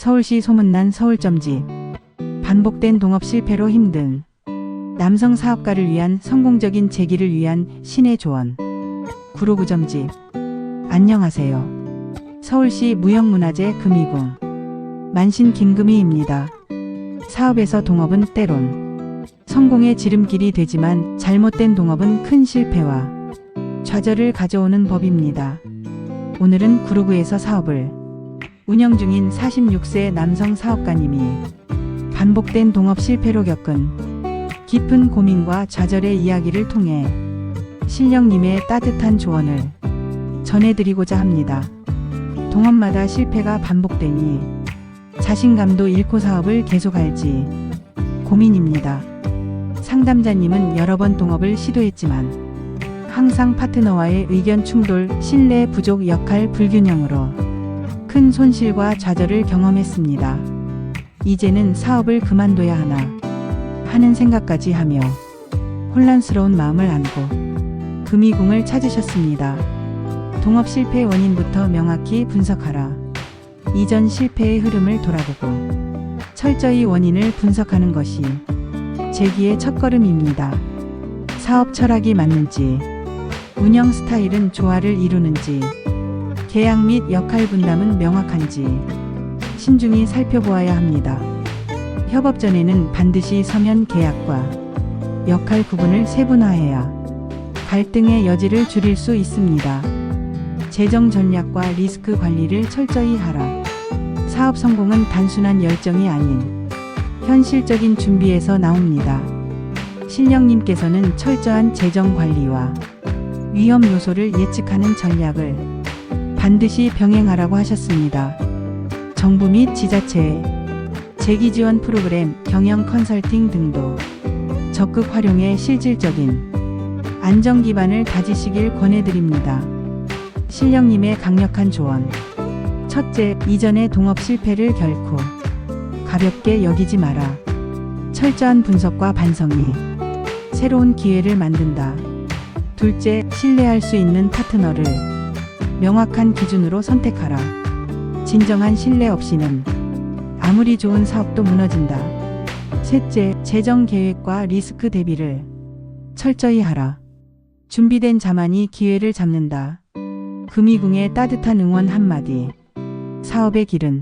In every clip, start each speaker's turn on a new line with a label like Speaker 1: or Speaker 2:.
Speaker 1: 서울시 소문난 서울점집. 반복된 동업 실패로 힘든 남성 사업가를 위한 성공적인 재기를 위한 신의 조언. 구로구점집. 안녕하세요. 서울시 무형문화재 금이궁. 만신 김금희입니다. 사업에서 동업은 때론 성공의 지름길이 되지만 잘못된 동업은 큰 실패와 좌절을 가져오는 법입니다. 오늘은 구로구에서 사업을 운영 중인 46세 남성 사업가님이 반복된 동업 실패로 겪은 깊은 고민과 좌절의 이야기를 통해 신령님의 따뜻한 조언을 전해드리고자 합니다. 동업마다 실패가 반복되니 자신감도 잃고 사업을 계속할지 고민입니다. 상담자님은 여러 번 동업을 시도했지만 항상 파트너와의 의견 충돌, 신뢰 부족 역할 불균형으로 큰 손실과 좌절을 경험했습니다. 이제는 사업을 그만둬야 하나 하는 생각까지 하며 혼란스러운 마음을 안고 금이궁을 찾으셨습니다. 동업 실패 원인부터 명확히 분석하라. 이전 실패의 흐름을 돌아보고 철저히 원인을 분석하는 것이 재기의 첫걸음입니다. 사업 철학이 맞는지, 운영 스타일은 조화를 이루는지, 계약 및 역할 분담은 명확한지 신중히 살펴보아야 합니다. 협업 전에는 반드시 서면 계약과 역할 구분을 세분화해야 갈등의 여지를 줄일 수 있습니다. 재정 전략과 리스크 관리를 철저히 하라. 사업 성공은 단순한 열정이 아닌 현실적인 준비에서 나옵니다. 신령님께서는 철저한 재정 관리와 위험 요소를 예측하는 전략을 반드시 병행하라고 하셨습니다. 정부 및 지자체의 재기 지원 프로그램, 경영 컨설팅 등도 적극 활용해 실질적인 안정 기반을 다지시길 권해드립니다. 신령님의 강력한 조언. 첫째, 이전의 동업 실패를 결코 가볍게 여기지 마라. 철저한 분석과 반성이 새로운 기회를 만든다. 둘째, 신뢰할 수 있는 파트너를 명확한 기준으로 선택하라. 진정한 신뢰 없이는 아무리 좋은 사업도 무너진다. 셋째, 재정 계획과 리스크 대비를 철저히 하라. 준비된 자만이 기회를 잡는다. 금이궁의 따뜻한 응원 한마디. 사업의 길은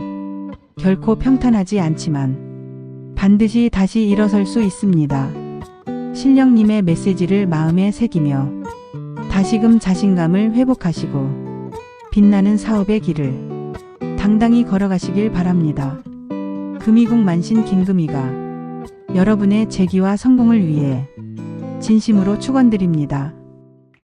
Speaker 1: 결코 평탄하지 않지만 반드시 다시 일어설 수 있습니다. 신령님의 메시지를 마음에 새기며 다시금 자신감을 회복하시고 빛나는 사업의 길을 당당히 걸어가시길 바랍니다. 금이궁 만신 김금이가 여러분의 재기와 성공을 위해 진심으로 축원드립니다.